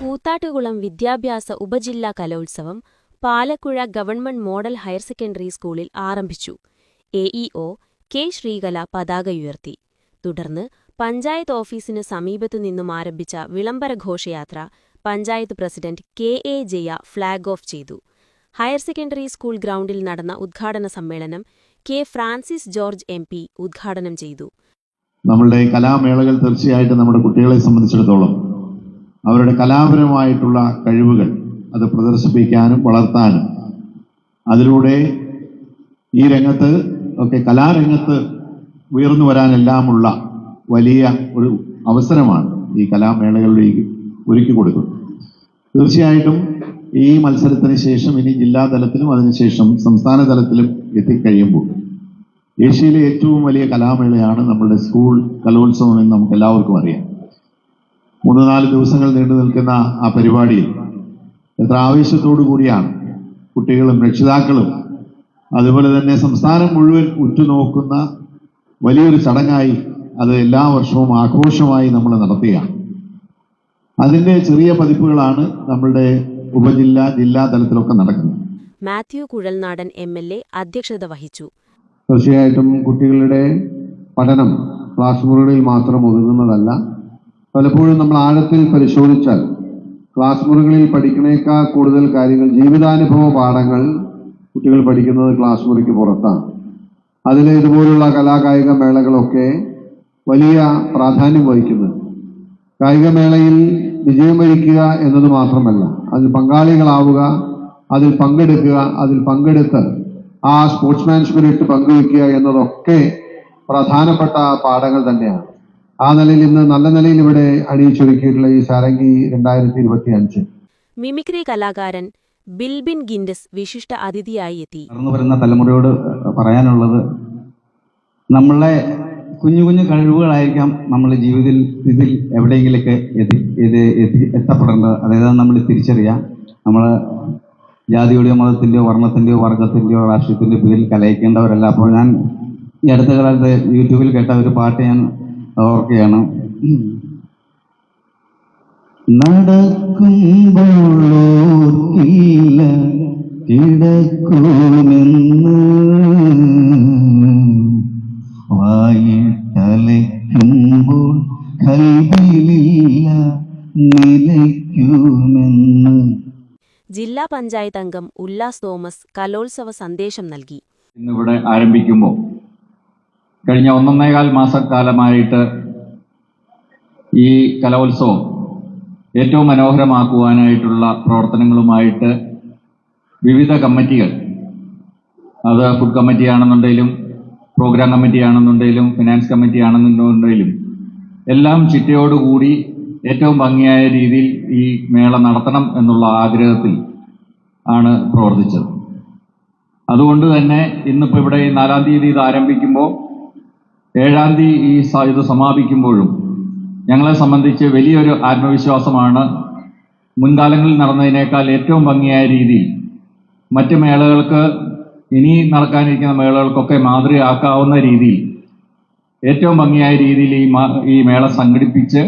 കൂത്താട്ടുകുളം വിദ്യാഭ്യാസ ഉപജില്ലാ കലോത്സവം Palakkuzha government model higher secondary സ്കൂളിൽ ആരംഭിച്ചു. എഇഒ കെ ശ്രീകല പതാക ഉയർത്തി. തുടർന്ന് പഞ്ചായത്ത് ഓഫീസിന് സമീപത്തു നിന്നും ആരംഭിച്ച വിളംബര ഘോഷയാത്ര panchayat president K A Jaya flag off ചെയ്തു. ഹയർ സെക്കൻഡറി സ്കൂൾ ഗ്രൗണ്ടിൽ നടന്ന ഉദ്ഘാടന സമ്മേളനം കെ ഫ്രാൻസിസ് ജോർജ് എം ഉദ്ഘാടനം ചെയ്തു. നമ്മളുടെ കലാമേളകൾ തീർച്ചയായിട്ടും നമ്മുടെ കുട്ടികളെ സംബന്ധിച്ചിടത്തോളം അവരുടെ കലാപരമായിട്ടുള്ള കഴിവുകൾ അത് പ്രദർശിപ്പിക്കാനും വളർത്താനും. അതിലൂടെ ഈ രംഗത്ത് ഒക്കെ കലാരംഗത്ത് ഉയർന്നു വരാനെല്ലാമുള്ള വലിയ ഒരു അവസരമാണ് ഈ കലാമേളകളിലേക്ക് ഒരുക്കി കൊടുക്കുന്നത്. തീർച്ചയായിട്ടും ഈ മത്സരത്തിന് ശേഷം ഇനി ജില്ലാ തലത്തിലും അതിനുശേഷം സംസ്ഥാന തലത്തിലും എത്തിക്കഴിയുമ്പോൾ ഏഷ്യയിലെ ഏറ്റവും വലിയ കലാമേളയാണ് നമ്മുടെ സ്കൂൾ കലോത്സവം എന്ന് നമുക്ക് എല്ലാവർക്കും അറിയാം. മൂന്ന് നാല് ദിവസങ്ങൾ നീണ്ടു നിൽക്കുന്ന ആ പരിപാടിയിൽ എത്ര ആവേശത്തോടു കൂടിയാണ്. കുട്ടികളും രക്ഷിതാക്കളും അതുപോലെ തന്നെ സംസ്ഥാനം മുഴുവൻ ഉറ്റുനോക്കുന്ന വലിയൊരു ചടങ്ങായി അത് എല്ലാ വർഷവും ആഘോഷമായി നമ്മൾ നടത്തുകയാണ്. അതിന്റെ ചെറിയ പതിപ്പുകളാണ് നമ്മളുടെ ഉപജില്ല ജില്ലാ തലത്തിലൊക്കെ നടക്കുന്നത്. Mathew Kuzhalnadan M L A അധ്യക്ഷത വഹിച്ചു. തീർച്ചയായിട്ടും കുട്ടികളുടെ പഠനം ക്ലാസ് മുറികളിൽ മാത്രം ഒതുങ്ങുന്നതല്ല പലപ്പോഴും നമ്മൾ ആഴത്തിൽ പരിശോധിച്ചാൽ ക്ലാസ് മുറികളിൽ പഠിക്കണേക്കാൾ കൂടുതൽ കാര്യങ്ങൾ ജീവിതാനുഭവ പാഠങ്ങൾ കുട്ടികൾ പഠിക്കുന്നത് ക്ലാസ് മുറിക്ക് പുറത്താണ്. അതിൽ ഇതുപോലുള്ള കലാകായിക മേളകളൊക്കെ വലിയ പ്രാധാന്യം വഹിക്കുന്നുണ്ട്. കായികമേളയിൽ വിജയം വരിക്കുക എന്നത് മാത്രമല്ല അതിൽ പങ്കാളികളാവുക അതിൽ പങ്കെടുക്കുക അതിൽ പങ്കെടുത്ത് ആ സ്പോർട്സ്മാൻ സ്പിരിറ്റ് പങ്കുവെക്കുക എന്നതൊക്കെ പ്രധാനപ്പെട്ട പാഠങ്ങൾ തന്നെയാണ്. ആ നിലയിൽ ഇന്ന് നല്ല നിലയിൽ ഇവിടെ അണിയിച്ചൊരുക്കിയിട്ടുള്ള ഈ സാരംഗി രണ്ടായിരത്തി ഇരുപത്തി അഞ്ച് മിമിക്രി കലാകാരൻ ബിൽബിൻ ഗിൻഡസ് വിശിഷ്ട അതിഥിയായി എത്തി. വളർന്നു വരുന്ന തലമുറയോട് പറയാനുള്ളത് നമ്മളെ കുഞ്ഞു കുഞ്ഞു കഴിവുകളായിരിക്കാം നമ്മൾ ജീവിതത്തിൽ ഇതിൽ എവിടെയെങ്കിലൊക്കെ എത്തി ഇത് എത്തി എത്തപ്പെടേണ്ടത്. അതായത് നമ്മൾ തിരിച്ചറിയാം. നമ്മൾ ജാതിയുടെയോ മതത്തിന്റെയോ വർണത്തിന്റെയോ വർഗത്തിന്റെയോ രാഷ്ട്രീയത്തിന്റെയോ പേരിൽ കലയിക്കേണ്ടവരല്ല അപ്പോൾ ഞാൻ ഈ അടുത്ത കാലത്ത് യൂട്യൂബിൽ കേട്ട ഒരു പാട്ട് ഞാൻ ഓർക്കുകയാണ് നടക്കുമ്പോഴോർക്കില്ല കിടക്കുമെന്ന്. വായിട്ടലയ്ക്കുമ്പോൾ കൽവിയിലില്ല നിലയ്ക്കുമെന്ന്. ജില്ലാ പഞ്ചായത്ത് അംഗം ഉല്ലാസ് തോമസ് കലോത്സവ സന്ദേശം നൽകി. ഇന്നിവിടെ ആരംഭിക്കുമ്പോൾ കഴിഞ്ഞ ഒന്നൊന്നേകാൽ മാസക്കാലമായിട്ട് ഈ കലോത്സവം ഏറ്റവും മനോഹരമാക്കുവാനായിട്ടുള്ള പ്രവർത്തനങ്ങളുമായിട്ട് വിവിധ കമ്മിറ്റികൾ അത് ഫുഡ് കമ്മിറ്റി ആണെന്നുണ്ടെങ്കിലും പ്രോഗ്രാം കമ്മിറ്റി ആണെന്നുണ്ടെങ്കിലും ഫിനാൻസ് കമ്മിറ്റി ആണെന്നുണ്ടെങ്കിലും എല്ലാം ചിട്ടയോടുകൂടി ഏറ്റവും ഭംഗിയായ രീതിയിൽ ഈ മേള നടത്തണം എന്നുള്ള ആഗ്രഹത്തിൽ ആണ് പ്രവർത്തിച്ചത്. അതുകൊണ്ട് തന്നെ ഇന്നിപ്പോൾ ഇവിടെ നാലാം തീയതി ഇത് ആരംഭിക്കുമ്പോൾ ഏഴാം തീയതി ഈ ഇത് സമാപിക്കുമ്പോഴും ഞങ്ങളെ സംബന്ധിച്ച് വലിയൊരു ആത്മവിശ്വാസമാണ്. മുൻകാലങ്ങളിൽ നടന്നതിനേക്കാൾ ഏറ്റവും ഭംഗിയായ രീതിയിൽ മറ്റ് മേളകൾക്ക് ഇനി നടക്കാനിരിക്കുന്ന മേളകൾക്കൊക്കെ മാതൃകയാക്കാവുന്ന രീതിയിൽ ഏറ്റവും ഭംഗിയായ രീതിയിൽ ഈ ഈ മേള സംഘടിപ്പിച്ച്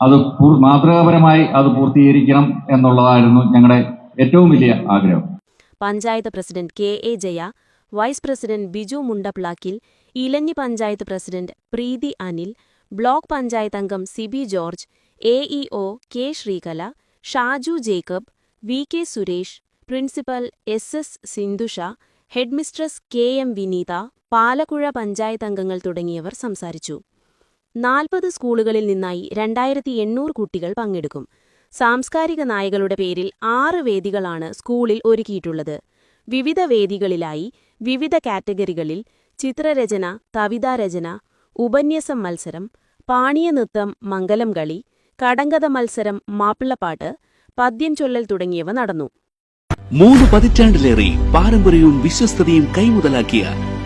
അത് മാതൃകാപരമായി അത് പൂർത്തീകരിക്കണം എന്നുള്ളതായിരുന്നു ഞങ്ങളുടെ ഏറ്റവും വലിയ ആഗ്രഹം. Panchayat president K A Jaya vice president Biju Mundaplakkil Elanji panchayat president Preethi Anil block panchayat അംഗം Siby George A AEO K Sreekala Shaju Jacob V K Suresh principal S S Sindhusha headmistress K M Vineetha Palakkuzha panchayat അംഗങ്ങൾ തുടങ്ങിയവർ സംസാരിച്ചു. നാൽപ്പത് സ്കൂളുകളിൽ നിന്നായി രണ്ടായിരത്തി എണ്ണൂറ് കുട്ടികൾ പങ്കെടുക്കും. സാംസ്കാരിക നായകളുടെ പേരിൽ ആറ് വേദികളാണ് സ്കൂളിൽ ഒരുക്കിയിട്ടുള്ളത്. വിവിധ വേദികളിലായി വിവിധ കാറ്റഗറികളിൽ ചിത്രരചന കവിതാരചന ഉപന്യസം മത്സരം പാണിയനൃത്തം മംഗലം കളി കടങ്കഥ മത്സരം മാപ്പിളപ്പാട്ട് പദ്യം ചൊല്ലൽ തുടങ്ങിയവ നടന്നു. മൂന്ന് പതിറ്റാണ്ടിലേറെ പാരമ്പര്യവും വിശ്വസ്തതയും കൈമുതലാക്കിയ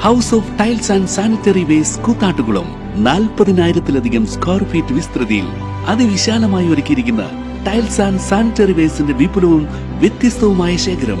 house of tiles and sanitary waste Koothattukulam നാൽപ്പതിനായിരത്തിലധികം square feet വിസ്തൃതിയിൽ അതിവിശാലമായി ഒരുക്കിയിരിക്കുന്ന ടൈൽസ് ആൻഡ് സാനിറ്ററി വേസ്റ്റിന്റെ വിപുലവും വ്യത്യസ്തവുമായ ശേഖരം